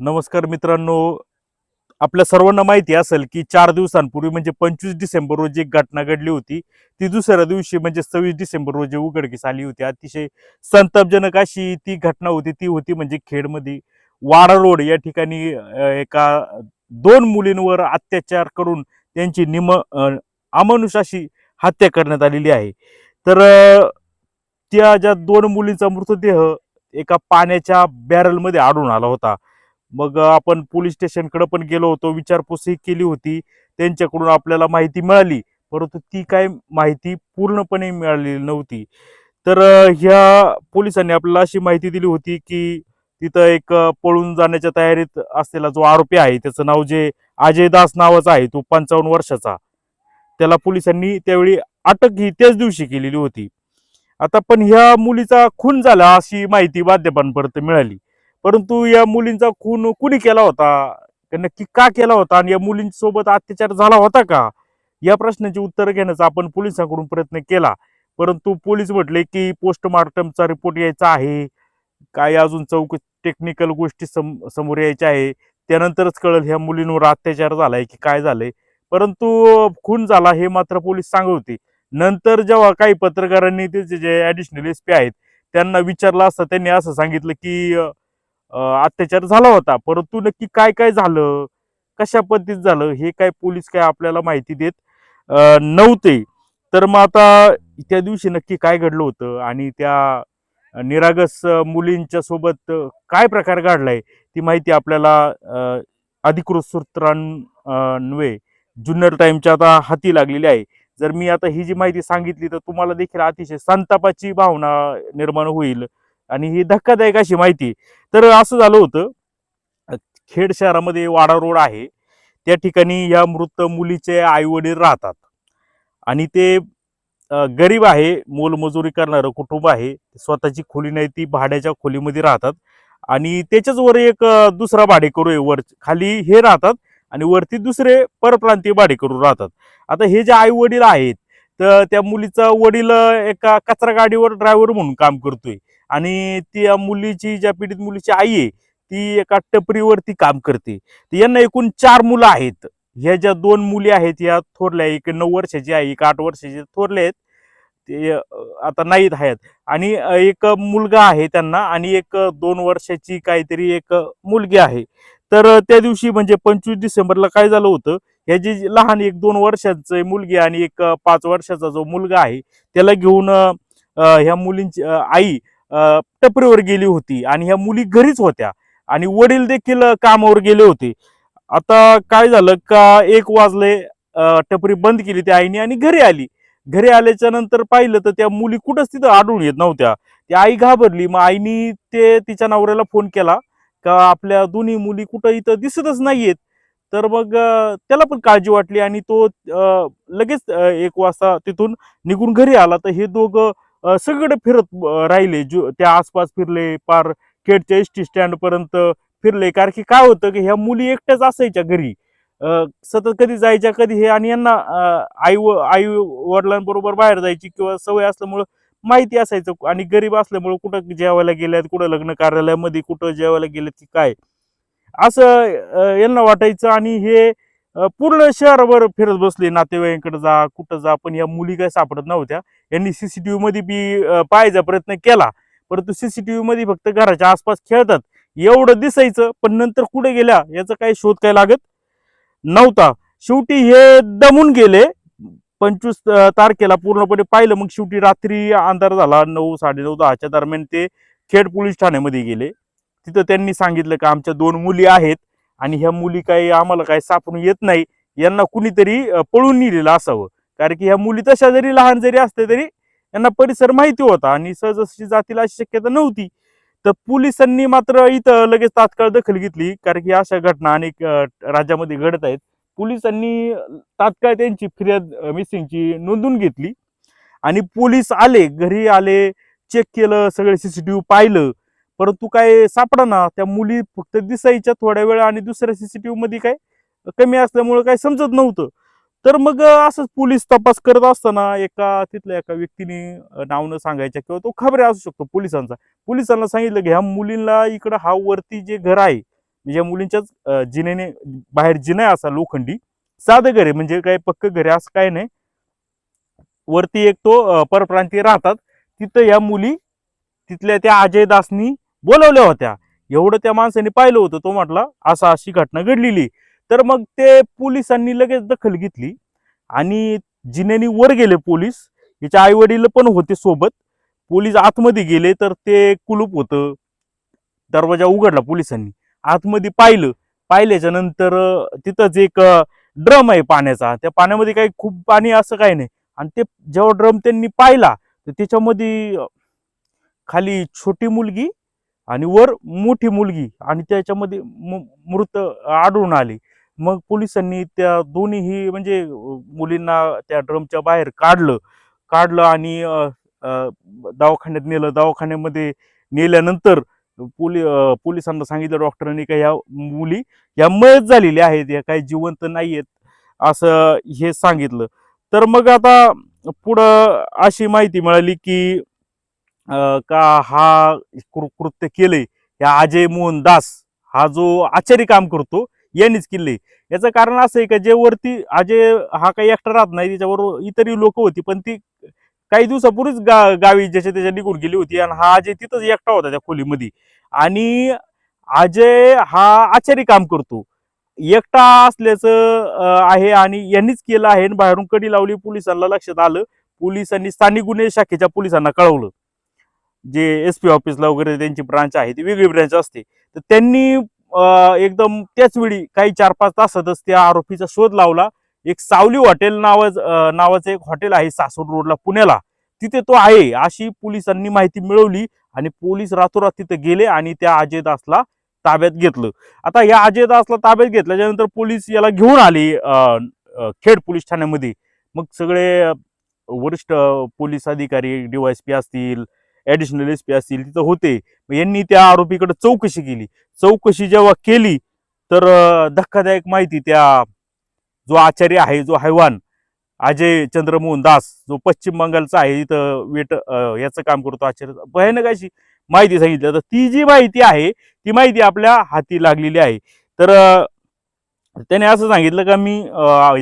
नमस्कार मित्रांनो. आपल्या सर्वांना माहिती असेल की चार दिवसांपूर्वी म्हणजे पंचवीस डिसेंबर रोजी एक घटना घडली होती. ती दुसऱ्या दिवशी म्हणजे सव्वीस डिसेंबर रोजी उघडकीस आली होती. अतिशय संतापजनक अशी ती घटना होती. ती होती म्हणजे खेडमध्ये वाडा रोड या ठिकाणी एका दोन मुलींवर अत्याचार करून त्यांची निम अं, अमानुष अशी हत्या करण्यात आलेली आहे. तर त्या ज्या दोन मुलींचा मृतदेह एका पाण्याच्या बॅरलमध्ये आढळून आला होता. मग आपण पोलीस स्टेशनकडे पण गेलो होतो विचारपूसही केली होती त्यांच्याकडून आपल्याला माहिती मिळाली परंतु ती काय माहिती पूर्णपणे मिळालेली नव्हती. तर ह्या पोलिसांनी आपल्याला अशी माहिती दिली होती की तिथं एक पळून जाण्याच्या तयारीत असलेला जो आरोपी आहे त्याचं नाव जे अजय दास नावाचा आहे तो पंचावन्न वर्षाचा. त्याला पोलिसांनी त्यावेळी अटक ही त्याच दिवशी केलेली होती. आता पण ह्या मुलीचा खून झाला अशी माहिती माध्यमांपर्यंत मिळाली. परंतु या मुलींचा खून कुणी केला होता? नक्की का केला होता? आणि या मुलींसोबत अत्याचार झाला होता का? या प्रश्नाची उत्तर घेण्याचा आपण पोलिसांकडून प्रयत्न केला. परंतु पोलीस म्हटले की पोस्टमार्टमचा रिपोर्ट यायचा आहे. काय अजून चौक टेक्निकल गोष्टी सम समोर यायच्या आहे. त्यानंतरच कळेल ह्या मुलींवर अत्याचार झालाय की काय झालंय. परंतु खून झाला हे मात्र पोलीस सांगत नंतर जेव्हा काही पत्रकारांनी त्याचे जे ॲडिशनल एस पी आहेत त्यांना विचारलं असता त्यांनी असं सांगितलं की अत्याचार झाला होता. परंतु नक्की काय काय झालं? कशा पद्धतीत झालं? हे काय पोलीस काय आपल्याला माहिती देत नव्हते. तर मग आता त्या दिवशी नक्की काय घडलं होतं? आणि त्या निरागस मुलींच्या सोबत काय प्रकार घडलाय? ती माहिती आपल्याला अधिकृत सूत्रांन्वे जुन्नर टाइमच्या आता हाती लागलेली आहे. जर मी आता ही जी माहिती सांगितली तर तुम्हाला देखील अतिशय संतापाची भावना निर्माण होईल. आणि ही धक्कादायक अशी माहिती. तर असं झालं होतं खेड शहरामध्ये वाडा रोड आहे. त्या ठिकाणी या मृत मुलीचे आई वडील राहतात. आणि ते गरीब आहे मोलमजुरी करणारं कुटुंब आहे. स्वतःची खोली नाही ती भाड्याच्या खोलीमध्ये राहतात. आणि त्याच्याच वर एक दुसरा भाडेकरू आहे वर खाली हे राहतात आणि वरती दुसरे परप्रांतीय भाडेकरू राहतात. आता हे जे आई वडील आहेत तर त्या मुलीचा वडील एका कचरा गाडीवर ड्रायव्हर म्हणून काम करतोय. आणि त्या मुलीची ज्या पीडित मुलीची आई आहे ती एका टपरीवरती काम करते. तर यांना एकूण चार मुलं आहेत. ह्या ज्या दोन मुली आहेत या थोरल्या एक नऊ वर्षाची आहे एक आठ वर्षाची थोरले आहेत. ते आता नाहीत आहेत. आणि एक मुलगा आहे त्यांना आणि एक दोन वर्षाची काहीतरी एक मुलगी आहे. तर त्या दिवशी म्हणजे पंचवीस डिसेंबरला काय झालं होतं ह्या जी लहान एक दोन वर्षाचं मुलगी आणि एक पाच वर्षाचा जो मुलगा आहे त्याला घेऊन ह्या मुलींची आई टपरीवर गेली होती आणि ह्या मुली घरीच होत्या आणि वडील देखील कामावर गेले होते. आता काय झालं का एक वाजले टपरी बंद केली त्या आईने आणि घरी आली. घरी आल्याच्यानंतर पाहिलं तर त्या मुली कुठंच तिथं आढळून येत नव्हत्या. ती आई घाबरली. मग आईनी ते तिच्या नवऱ्याला फोन केला का आपल्या दोन्ही मुली कुठं इथं दिसतच नाहीयेत. तर मग त्याला पण काळजी वाटली आणि तो लगेच एक वाजता तिथून निघून घरी आला. तर हे दोघं सगळीकडे फिरत राहिले. जो त्या आसपास फिरले पार खेडच्या एस टी स्टँड पर्यंत फिरले. कारण की काय होतं की ह्या मुली एकट्याच असायच्या घरी. सतत कधी जायच्या कधी हे आणि यांना आई व आई वडिलांबरोबर बाहेर जायची किंवा सवय असल्यामुळं माहिती असायचं आणि गरीब असल्यामुळं कुठं जेवायला गेल्यात कुठं लग्न कार्यालयामध्ये कुठं जेवायला गेलेत की काय. असं यांना वाटायचं आणि हे पूर्ण शहरभर फिरत बसले नातेवाईकांकडे जा कुठं जा पण या मुली काय सापडत नव्हत्या. यांनी सीसीटीव्ही मध्ये बी पाहायचा प्रयत्न केला. परंतु सीसीटीव्ही मध्ये फक्त घराच्या आसपास खेळतात. एवढं दिसायचं पण नंतर कुठे गेल्या याचा काही शोध काय लागत नव्हता. शेवटी हे दमून गेले. पंचवीस तारखेला पूर्णपणे पाहिलं मग शेवटी रात्री अंधार झाला नऊ साडेनऊ दहाच्या दरम्यान ते खेड पोलीस ठाण्यामध्ये गेले. तिथं त्यांनी सांगितलं का आमच्या दोन मुली आहेत. आणि ह्या मुली काही आम्हाला काही सापडून येत नाही यांना कुणीतरी पळून नेलेलं असावं. कारण की ह्या मुली तशा जरी लहान जरी असते तरी यांना परिसर माहिती होता आणि सहजशी जातील अशी शक्यता नव्हती. तर पोलिसांनी मात्र इथं लगेच तात्काळ दखल घेतली. कारण की अशा घटना अनेक राज्यामध्ये घडत आहेत. पोलिसांनी तात्काळ त्यांची फिर्याद मिसिंगची नोंदून घेतली. आणि पोलीस आले घरी आले चेक केलं सगळे सीसीटीव्ही पाहिलं. परंतु काय सापडना त्या मुली फक्त दिसायच्या थोड्या वेळ आणि दुसऱ्या सीसीटीव्ही मध्ये काय कमी असल्यामुळे काय समजत नव्हतं. तर मग असंच पोलीस तपास करत असताना एका तिथल्या एका व्यक्तीने नाव न सांगायच्या किंवा तो खबऱ्या असू शकतो पोलिसांचा. पोलिसांना सांगितलं की ह्या मुलींना इकडं हा वरती जे घर आहे म्हणजे या मुलींच्याच जिनेने बाहेर जिना आहे असा लोखंडी साधं घर आहे म्हणजे काय पक्क घर आहे असं काय नाही. वरती एक तो परप्रांतीय राहतात. तिथं या मुली तिथल्या त्या अजय दासनी बोलवल्या होत्या. एवढं त्या माणसाने पाहिलं होतं तो म्हटला असा अशी घटना घडलेली. तर मग ते पोलिसांनी लगेच दखल घेतली आणि जिन्यानी वर गेले पोलीस याच्या आई वडील पण होते सोबत. पोलीस आतमध्ये गेले तर ते कुलूप होतं. दरवाजा उघडला पोलिसांनी. आतमध्ये पाहिलं. पाहिल्याच्या नंतर तिथंच एक ड्रम आहे पाण्याचा. त्या पाण्यामध्ये काही खूप पाणी असं काही नाही. आणि ते जेव्हा ड्रम त्यांनी पाहिला तर त्याच्यामध्ये खाली छोटी मुलगी आणि वर मोठी मुलगी आणि त्याच्यामध्ये मृत आढळून आली. मग पोलिसांनी त्या दोन्हीही म्हणजे मुलींना त्या ड्रमच्या बाहेर काढलं. काढलं आणि दवाखान्यात नेलं. दवाखान्यामध्ये नेल्यानंतर पोलि पोलिसांना सांगितलं डॉक्टरांनी का ह्या मुली या मयत झालेल्या आहेत या काही जिवंत नाही आहेत असं हे सांगितलं. तर मग आता पुढं अशी माहिती मिळाली की का हा कृ- कृत्य केलंय या अजय मोहन दास हा जो आचारी काम करतो यांनीच केले याचं कारण असं आहे का जे वरती अजय हा काही एकटा राहत नाही त्याच्यावर इतरही लोक होती पण ती काही दिवसापूर्वीच गा गावी ज्याच्या त्याच्या निघून गेली होती आणि हा अजय तिथंच एकटा होता त्या खोलीमध्ये. आणि अजय हा आचारी काम करतो. एकटा असल्याचं आहे आणि यांनीच केलं आहे बाहेरून कडी लावली पोलिसांना लक्षात आलं. पोलिसांनी स्थानिक गुन्हे शाखेच्या पोलिसांना कळवलं. जे एस पी ऑफिसला वगैरे त्यांची ब्रांच आहे ती वेगळी ब्रांच असते. तर त्यांनी एकदम त्याच वेळी काही चार पाच तासातच त्या आरोपीचा शोध लावला. एक सावली हॉटेल नावाच नावाचं एक हॉटेल आहे सासवड रोडला पुण्याला. तिथे तो आहे. अशी पोलिसांनी माहिती मिळवली आणि पोलीस रातोरात तिथे गेले आणि त्या अजय दासला ताब्यात घेतलं. आता या अजय दासला ताब्यात घेतल्याच्यानंतर पोलीस याला घेऊन आले खेड पोलीस ठाण्यामध्ये. मग सगळे वरिष्ठ पोलीस अधिकारी डीवायसपी असतील ॲडिशनल एस पी असतील तिथं होते. यांनी त्या आरोपीकडे चौकशी केली. चौकशी जेव्हा केली तर धक्कादायक माहिती त्या जो आचार्य आहे जो हैवान अजय चंद्रमोहन दास जो पश्चिम बंगालचा आहे इथं वेट याचं काम करतो आचार्य. भयानक अशी माहिती सांगितली. तर ती जी माहिती आहे ती माहिती आपल्या हाती लागलेली आहे. तर त्याने असं सांगितलं का मी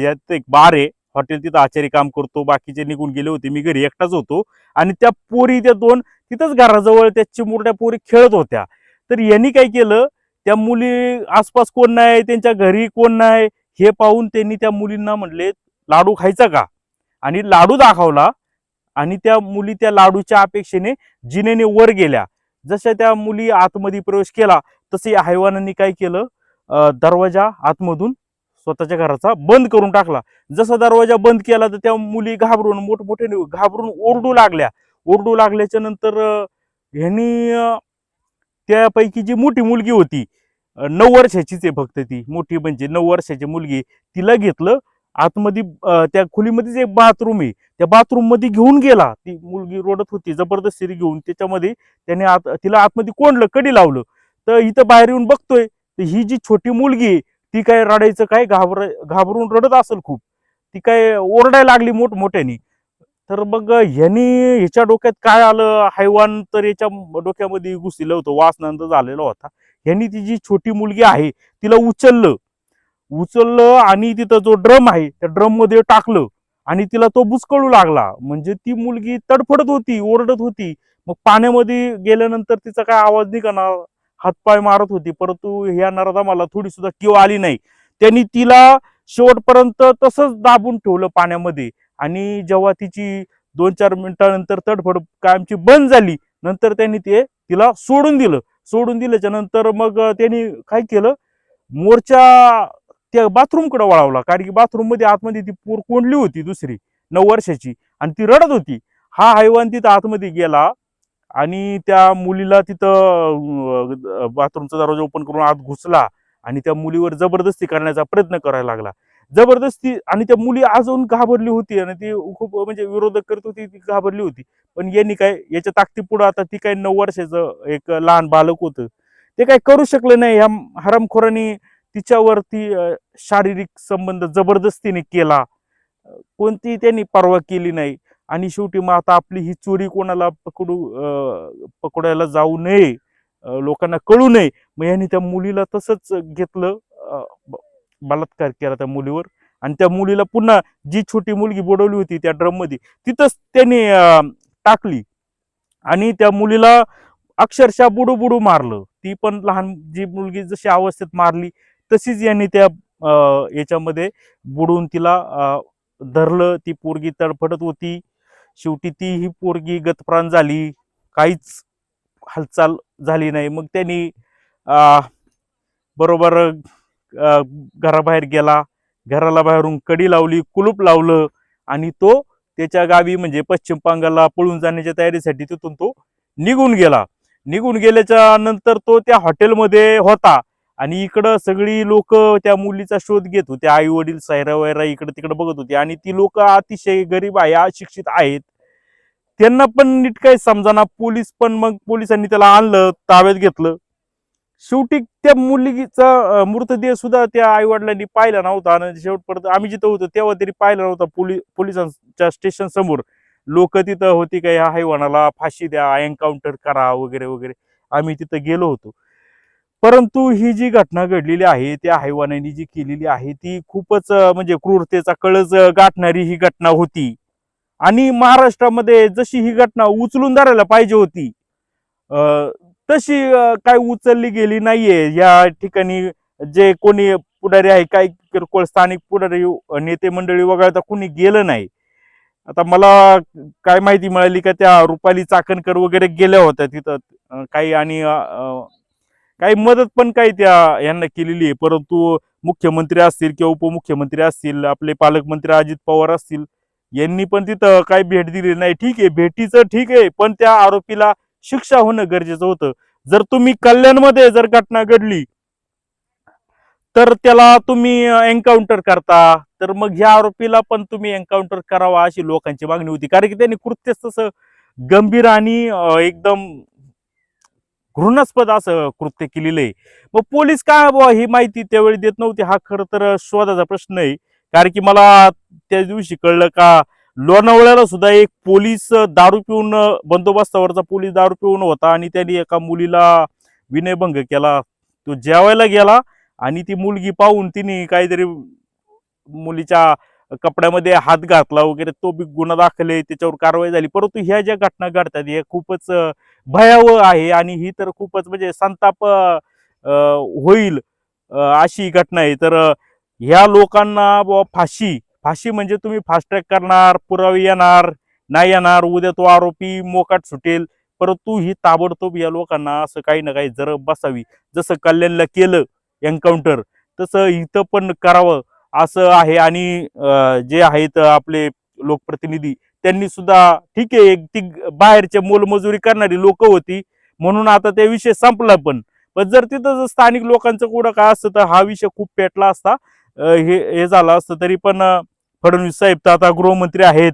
यात एक बार आहे हॉटेल तिथं आचारी काम करतो बाकीचे निघून गेले होते मी घरी एकटाच होतो. आणि त्या पोरी त्या दोन तिथंच घराजवळ त्या चिमुरड्या पोरी खेळत होत्या. तर यांनी काय केलं त्या मुली आसपास कोण नाही त्यांच्या घरी कोण नाही हे पाहून त्यांनी त्या मुलींना म्हणले लाडू खायचा का? आणि लाडू दाखवला आणि त्या मुली त्या लाडूच्या अपेक्षेने जिनेने वर गेल्या. जशा त्या मुली आतमध्ये प्रवेश केला तसे या हैवानांनी काय केलं दरवाजा आतमधून स्वतःच्या घराचा बंद करून टाकला. जसा दरवाजा बंद केला तर त्या मुली घाबरून मोठमोठ्याने घाबरून ओरडू लागल्या. ओरडू लागल्याच्या नंतर ह्यांनी त्यापैकी जी मोठी मुलगी होती नऊ वर्षाचीच आहे फक्त ती. मोठी म्हणजे नऊ वर्षाची मुलगी. तिला घेतलं. आतमध्ये त्या खोलीमध्येच एक बाथरूम आहे. त्या बाथरूममध्ये घेऊन गेला. ती मुलगी रोडत होती जबरदस्ती घेऊन. त्याच्यामध्ये त्याने आत तिला आतमध्ये कोंडलं कडी लावलं. तर इथं बाहेर येऊन बघतोय तर ही जी छोटी मुलगी आहे ती काय रडायचं काय घाबर घाबरून रडत असेल खूप. ती काय ओरडायला लागली मोठमोठ्यानी तर मग ह्यानी ह्याच्या डोक्यात काय आलं? हैवान तर याच्या डोक्यामध्ये घुसलेलं होतं वासनंद झालेला होता. ह्यांनी ती जी छोटी मुलगी आहे तिला उचललं. उचललं आणि तिथं जो ड्रम आहे त्या ड्रममध्ये टाकलं आणि तिला तो बुचकळू लागला. म्हणजे ती मुलगी तडफडत होती ओरडत होती. मग पाण्यामध्ये गेल्यानंतर तिचा काय आवाज निघणार हातपाय मारत होती परंतु ह्या नरदामाला थोडी सुद्धा किव आली नाही. त्यांनी तिला शेवटपर्यंत तसंच दाबून ठेवलं पाण्यामध्ये. आणि जेव्हा तिची दोन चार मिनिटानंतर तडफड कायमची बंद झाली नंतर त्यांनी ते तिला सोडून दिलं. सोडून दिल्याच्या नंतर मग त्यांनी काय केलं? मोर्चा त्या बाथरूमकडे वळवला कारण की बाथरूममध्ये आतमध्ये ती पोर कोंडली होती दुसरी नऊ वर्षाची. आणि ती रडत होती. हा हैवान तिथं आतमध्ये गेला आणि त्या मुलीला तिथं बाथरूमचा दरवाजा ओपन करून आत घुसला आणि त्या मुलीवर जबरदस्ती करण्याचा प्रयत्न करायला लागला. जबरदस्ती आणि त्या मुली अजून घाबरली होती आणि ती खूप म्हणजे विरोधक करत होती ती घाबरली होती. पण यांनी काय याच्या ताकदीपुढं आता ती काय नऊ वर्षाचं एक लहान बालक होतं. ते काय करू शकलं नाही. ह्या हरामखोरांनी तिच्यावरती शारीरिक संबंध जबरदस्तीने केला. कोणती त्यांनी परवा केली नाही. आणि शेवटी मग आता आपली ही चोरी कोणाला पकडू पकडायला जाऊ नये लोकांना कळू नये. मग यांनी त्या मुलीला तसंच घेतलं बलात्कार केला त्या मुलीवर. आणि त्या मुलीला पुन्हा जी छोटी मुलगी बुडवली होती त्या ड्रममध्ये तिथंच त्यांनी टाकली. आणि त्या मुलीला अक्षरशः बुडू बुडू मारलं. ती पण लहान जी मुलगी जशी अवस्थेत मारली तशीच यांनी त्या याच्यामध्ये बुडून तिला धरलं. ती पोरगी तडफडत होती. शेवटी ती ही पोरगी गतप्राण झाली. काहीच हालचाल झाली नाही. मग त्यांनी बरोबर घराबाहेर गेला. घराला बाहेरून कडी लावली कुलूप लावलं आणि तो त्याच्या गावी म्हणजे पश्चिम पांगाला पळून जाण्याच्या तयारीसाठी तिथून तो निघून गेला. निघून गेल्याच्यानंतर तो त्या हॉटेलमध्ये होता. आणि इकडं सगळी लोक त्या मुलीचा शोध घेत होते. आई वडील सायरा वैरा इकडे तिकडे बघत होते. आणि ती लोक अतिशय गरीब आहे अशिक्षित आहेत. त्यांना पण नीट काही समजाना पोलीस पण मग पोलिसांनी त्याला आणलं ताब्यात घेतलं. शेवटी त्या मुलगीचा मृतदेह सुद्धा त्या आई वडिलांनी पाहिला नव्हता. आणि शेवटपर्यंत आम्ही जिथं होतो तेव्हा तरी पाहिला नव्हता. पोलीस पोलिसांच्या स्टेशन समोर. लोक तिथं होती का ह्या हैवानाला फाशी द्या एन्काउंटर करा वगैरे वगैरे. आम्ही तिथं गेलो होतो. परंतु ही जी घटना घडलेली आहे त्या हैवानाने जी केलेली आहे ती खूपच म्हणजे क्रूरतेचा कळस गाठणारी ही घटना होती. आणि महाराष्ट्रामध्ये जशी ही घटना उचलून धरायला पाहिजे होती तशी काय उचलली गेली नाहीये. या ठिकाणी जे कोणी पुढारी आहे काही किरकोळ स्थानिक पुढारी नेते मंडळी वगळता कोणी गेलं नाही. आता मला काय माहिती मिळाली का त्या रुपाली चाकणकर वगैरे गेल्या होत्या तिथं काही आणि काही मदत पण काही त्या यांना केलेली आहे. परंतु मुख्यमंत्री असतील किंवा उपमुख्यमंत्री असतील आपले पालकमंत्री अजित पवार असतील यांनी पण तिथं काही भेट दिली नाही. ठीक आहे भेटीचं ठीक आहे पण त्या आरोपीला शिक्षा होणं गरजेचं होतं. जर तुम्ही कल्याणमध्ये जर घटना घडली तर त्याला तुम्ही एन्काउंटर करता. तर मग ह्या आरोपीला पण तुम्ही एन्काउंटर करावा अशी लोकांची मागणी होती. कारण की त्यांनी कृत्यच तसं गंभीर आणि एकदम घृणास्पद असं कृत्य केलेलं आहे. मग पोलीस काय बुवा ही माहिती त्यावेळी देत नव्हती. हा खरं तर शोधाचा प्रश्न आहे. कारण की मला त्या दिवशी कळलं का लोणावळ्याला सुद्धा एक पोलीस दारू पिऊन बंदोबस्तावरचा पोलीस दारू पिऊन होता आणि त्यांनी एका मुलीला विनयभंग केला. तो जेवायला गेला आणि ती मुलगी पाहून तिने काहीतरी मुलीच्या कपड्यामध्ये हात घातला वगैरे. तो बी गुन्हा दाखल आहे. त्याच्यावर कारवाई झाली. परंतु ह्या ज्या घटना घडतात हे खूपच भयावह आहे आणि ही तर खूपच म्हणजे संताप होईल अशी घटना आहे. तर ह्या लोकांना बुवा फाशी फाशी म्हणजे तुम्ही फास्ट ट्रॅक करणार पुरावे येणार नाही येणार उद्या तो आरोपी मोकाट सुटेल परंतु ही ताबडतोब या लोकांना असं काही ना काही जर बसावी. जसं कल्याणला केलं एन्काउंटर तसं इथं पण करावं असं आहे. आणि जे आहेत आपले लोकप्रतिनिधी त्यांनी सुद्धा ठीक आहे एक ती बाहेरच्या मोलमजुरी करणारी लोक होती. म्हणून आता त्या विषय संपला पण. पण जर तिथं जर स्थानिक लोकांचं कुठं काय असतं तर हा विषय खूप पेटला असता. हे हे झालं असतं तरी पण फडणवीस साहेब तर आता गृहमंत्री आहेत.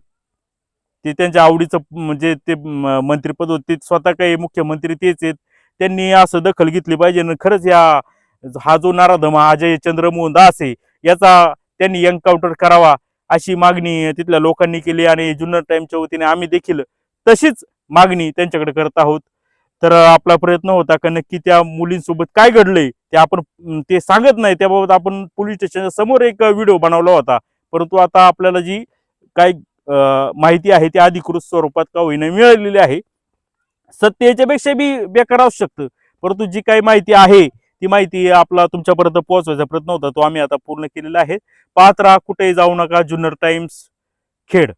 ते त्यांच्या आवडीचं म्हणजे ते मंत्रीपद होते. स्वतः काही मुख्यमंत्री तेच आहेत. त्यांनी असं दखल घेतली पाहिजे. आणि खरंच या हा जो नाराधमा अजय चंद्रमोहन दास आहे याचा त्यांनी एन्काउंटर करावा. अशी मागणी तिथल्या लोकांनी केली आणि जुन्नर टाइमच्या वतीने आम्ही देखील तशीच मागणी त्यांच्याकडे करत आहोत. तर आपला प्रयत्न होता का नक्की त्या मुलींसोबत काय घडलंय ते आपण ते सांगत नाही. त्याबाबत आपण पोलीस स्टेशनच्या समोर एक व्हिडिओ बनवला होता. परंतु आता आपल्याला जी काय माहिती आहे ती अधिकृत स्वरूपात का होईना मिळालेली आहे. सत्य याच्यापेक्षा बी बेकार असू शकतं परंतु जी काही माहिती आहे ती माहिती आपला तुमच्यापर्यंत पोहोचवायचा प्रयत्न होता तो आम्ही आता पूर्ण केलेला आहे. पाहत राहा कुठेही जाऊ नका जुन्नर टाइम्स खेड.